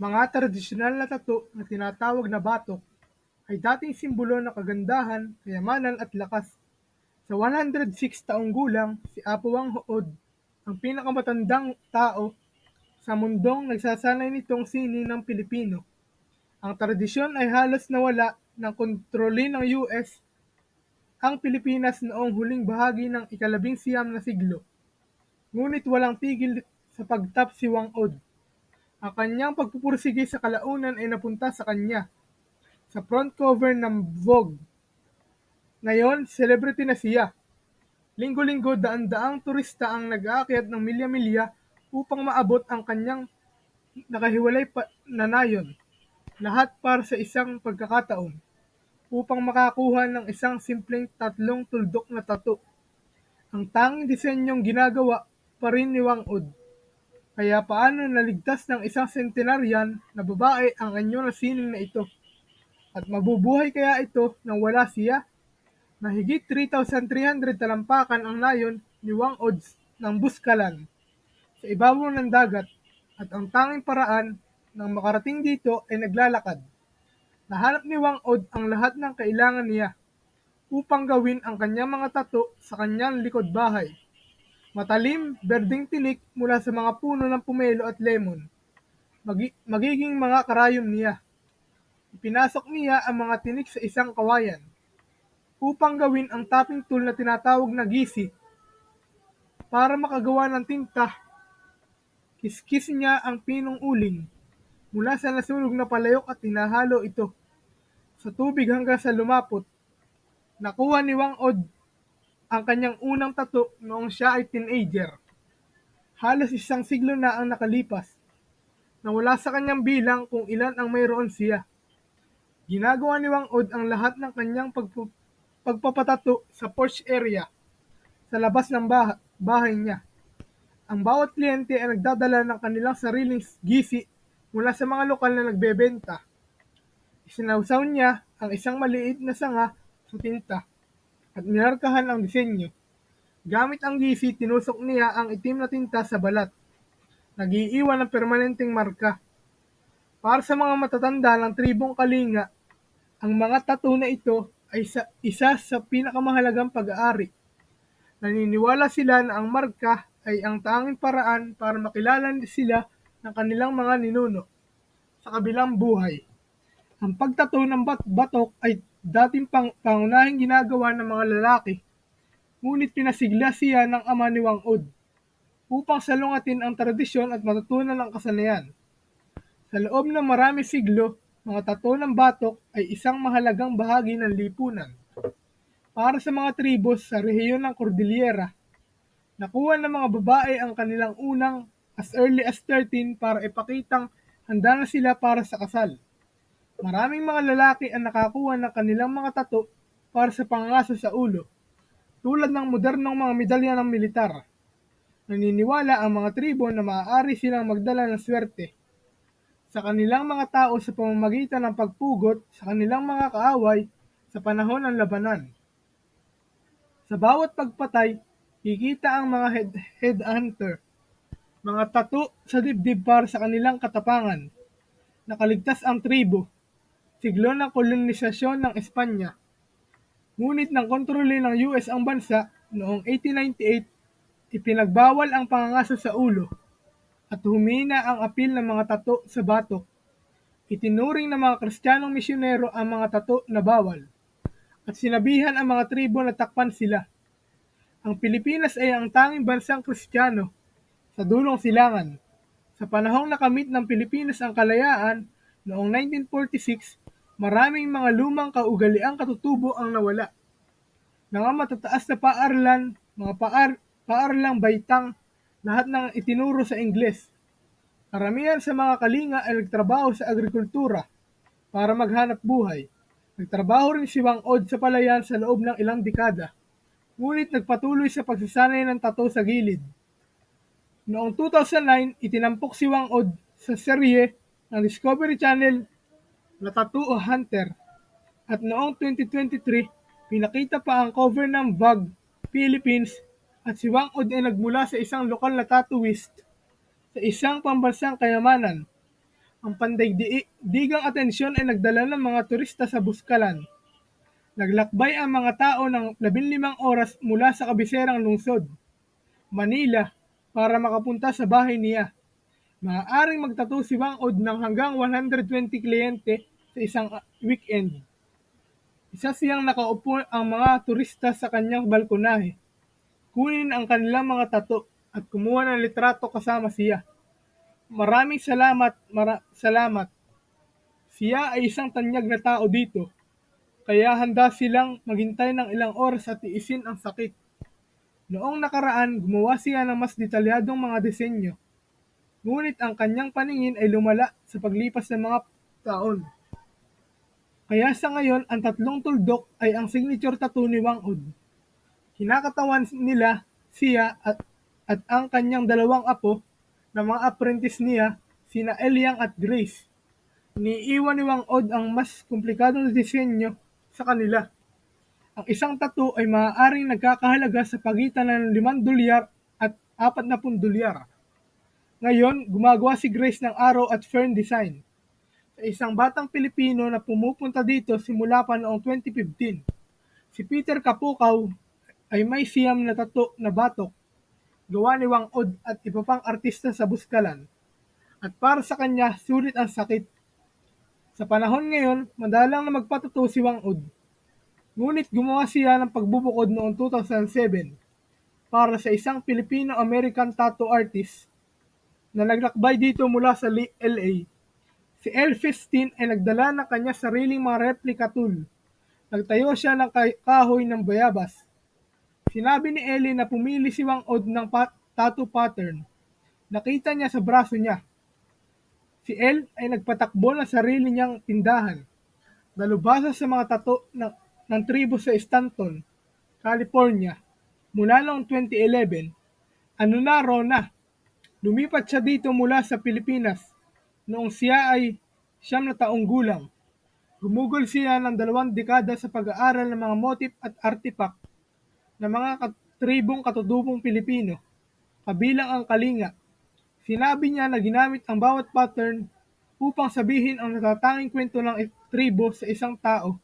Mga tradisyonal na tattoo na tinatawag na batok ay dating simbolo ng kagandahan, kayamanan at lakas. Sa 106 taong gulang, si Apo Wang Hood, ang pinakamatandang tao sa mundong nagsasanay nitong sining ng Pilipino. Ang tradisyon ay halos nawala ng kontroli ng US ang Pilipinas noong huling bahagi ng ikalabing siyam na siglo. Ngunit walang tigil sa pagtap si Wang Od. Ang kanyang pagpupursige sa kalaunan ay napunta sa kanya sa front cover ng Vogue. Ngayon, celebrity na siya. Linggo-linggo, daan-daang turista ang nag-aakyat ng milya-milya upang maabot ang kanyang nakahiwalay pa na nayon. Lahat para sa isang pagkakataon upang makakuha ng isang simpleng tatlong tuldok na tato. Ang tanging disenyong ginagawa pa rin ni Wang Od. Kaya paano naligtas ng isang centenarian na babae ang anyo na sining na ito? At mabubuhay kaya ito nang wala siya? Mahigit 3,300 talampakan ang nayon ni Wang Odds ng Buskalan sa ibabaw ng dagat at ang tanging paraan ng makarating dito ay naglalakad. Nahanap ni Wang Od ang lahat ng kailangan niya upang gawin ang kanyang mga tato sa kanyang likod bahay. Matalim, berdeng tinik mula sa mga puno ng pumelo at lemon. Magi- magiging mga karayom niya. Ipinasok niya ang mga tinik sa isang kawayan upang gawin ang tapping tool na tinatawag na gisi. Para makagawa ng tinta, kiskis niya ang pinong uling mula sa nasunog na palayok at hinahalo ito sa tubig hanggang sa lumapot. Nakuha ni Wang Od ang kanyang unang tato noong siya ay teenager. Halos isang siglo na ang nakalipas na wala sa kanyang bilang kung ilan ang mayroon siya. Ginagawa ni Wang Od ang lahat ng kanyang pagpu- pagpapatato sa porch area sa labas ng bah- bahay niya. Ang bawat kliyente ay nagdadala ng kanilang sariling gisi mula sa mga lokal na nagbebenta. Isinawsaw niya ang isang maliit na sanga sa tinta at minarkahan ang disenyo. Gamit ang gisi, tinusok niya ang itim na tinta sa balat. Nagiiwan ng permanenteng marka. Para sa mga matatanda ng tribong Kalinga, ang mga tattoo na ito ay sa, isa sa pinakamahalagang pag-aari. Naniniwala sila na ang marka ay ang tanging paraan para makilala sila ng kanilang mga ninuno sa kabilang buhay. Ang pagtato ng bat- batok ay dating pang pangunahing ginagawa ng mga lalaki, ngunit pinasigla siya ng ama ni Wang Od upang salungatin ang tradisyon at matutunan ang kasanayan. Sa loob ng marami siglo, mga tato ng batok ay isang mahalagang bahagi ng lipunan. Para sa mga tribos sa rehiyon ng Cordillera, nakuha ng mga babae ang kanilang unang as early as 13 para ipakitang handa na sila para sa kasal. Maraming mga lalaki ang nakakuha ng kanilang mga tato para sa pangangaso sa ulo, tulad ng modernong mga medalya ng militar. Naniniwala ang mga tribo na maaari silang magdala ng swerte sa kanilang mga tao sa pamamagitan ng pagpugot sa kanilang mga kaaway sa panahon ng labanan. Sa bawat pagpatay, kikita ang mga head, headhunter, mga tato sa dibdib para sa kanilang katapangan. Nakaligtas ang tribo, siglo ng kolonisasyon ng Espanya. Ngunit nang kontrole ng US ang bansa noong 1898, ipinagbawal ang pangangaso sa ulo at humina ang apil ng mga tato sa batok. Itinuring ng mga kristyanong misyonero ang mga tato na bawal at sinabihan ang mga tribo na takpan sila. Ang Pilipinas ay ang tanging bansang kristyano sa dulong silangan. Sa panahong nakamit ng Pilipinas ang kalayaan noong 1946, maraming mga lumang kaugaliang katutubo ang nawala. Mga matataas na paaralan, mga paar, paaralang baitang, lahat ng itinuro sa Ingles. Karamihan sa mga kalinga ay nagtrabaho sa agrikultura para maghanap buhay. Nagtrabaho rin si Wang Od sa palayan sa loob ng ilang dekada, ngunit nagpatuloy sa pagsasanay ng tato sa gilid. Noong 2009, itinampok si Wang Od sa serye ng Discovery Channel na Tattoo Hunter. At noong 2023, pinakita pa ang cover ng Vogue Philippines at si Wang Od ay nagmula sa isang lokal na tattooist sa isang pambansang kayamanan. ang pandaigdigang atensyon ay nagdala ng mga turista sa Buskalan. Naglakbay ang mga tao ng 15 oras mula sa kabiserang lungsod, Manila, para makapunta sa bahay niya. Maaaring magtato si Wang Od ng hanggang 120 kliyente sa isang weekend. Isa siyang nakaupo ang mga turista sa kanyang balkonahe. Kunin ang kanilang mga tato at kumuha ng litrato kasama siya. Maraming salamat, mara- salamat. Siya ay isang tanyag na tao dito, kaya handa silang maghintay ng ilang oras at tiisin ang sakit. Noong nakaraan, gumawa siya ng mas detalyadong mga disenyo. Ngunit ang kanyang paningin ay lumala sa paglipas ng mga taon. Kaya sa ngayon, ang tatlong tuldok ay ang signature tattoo ni Wang Od. Kinakatawan nila siya at, at ang kanyang dalawang apo na mga apprentice niya, sina Eliang at Grace. Iniiwan ni Wang Od ang mas komplikadong disenyo sa kanila. Ang isang tattoo ay maaaring nagkakahalaga sa pagitan ng 5 dolyar at 40 dolyar. Ngayon, gumagawa si Grace ng arrow at fern design isang batang Pilipino na pumupunta dito simula pa noong 2015. Si Peter Kapukaw ay may siyam na tato na batok, gawa ni Wang Od at iba pang artista sa Buskalan. At para sa kanya, sulit ang sakit. Sa panahon ngayon, madalang na magpatato si Wang Od. Ngunit gumawa siya ng pagbubukod noong 2007 para sa isang Filipino-American tattoo artist na naglakbay dito mula sa LA. Si El Festin ay nagdala ng kanya sariling mga replica tool. Nagtayo siya ng kahoy ng bayabas. Sinabi ni Ellie na pumili si Wang Od ng pat- tattoo pattern. Nakita niya sa braso niya. Si El ay nagpatakbo ng sarili niyang tindahan. Nalubasa sa mga tato ng, ng tribo sa Stanton, California. Mula noong 2011, ano na Rona, Lumipat siya dito mula sa Pilipinas noong siya ay siyam na taong gulang. Gumugol siya ng dalawang dekada sa pag-aaral ng mga motif at artifact ng mga tribong katutubong Pilipino, kabilang ang kalinga. Sinabi niya na ginamit ang bawat pattern upang sabihin ang natatanging kwento ng tribo sa isang tao